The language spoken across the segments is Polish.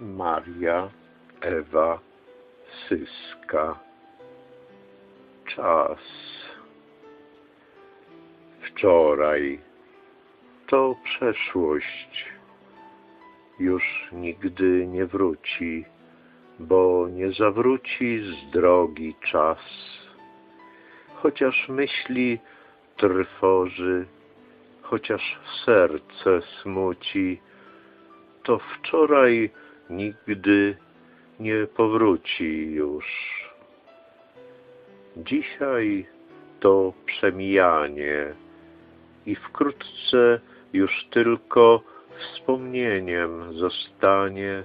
Maria Ewa Syska. Czas. Wczoraj to przeszłość. Już nigdy nie wróci, bo nie zawróci z drogi czas. Chociaż myśli trwoży, chociaż serce smuci, to wczoraj nigdy nie powróci już. Dzisiaj to przemijanie i wkrótce już tylko wspomnieniem zostanie.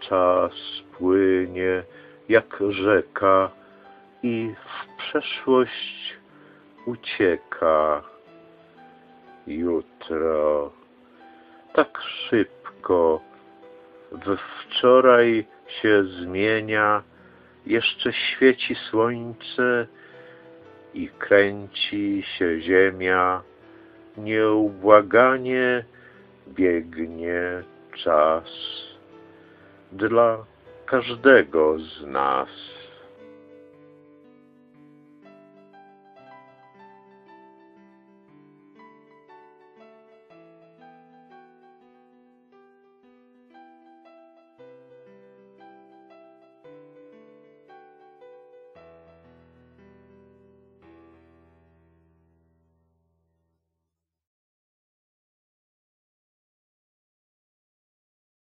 Czas płynie jak rzeka i w przeszłość ucieka. Jutro tak szybko wczoraj się zmienia, jeszcze świeci słońce i kręci się ziemia, nieubłaganie biegnie czas dla każdego z nas.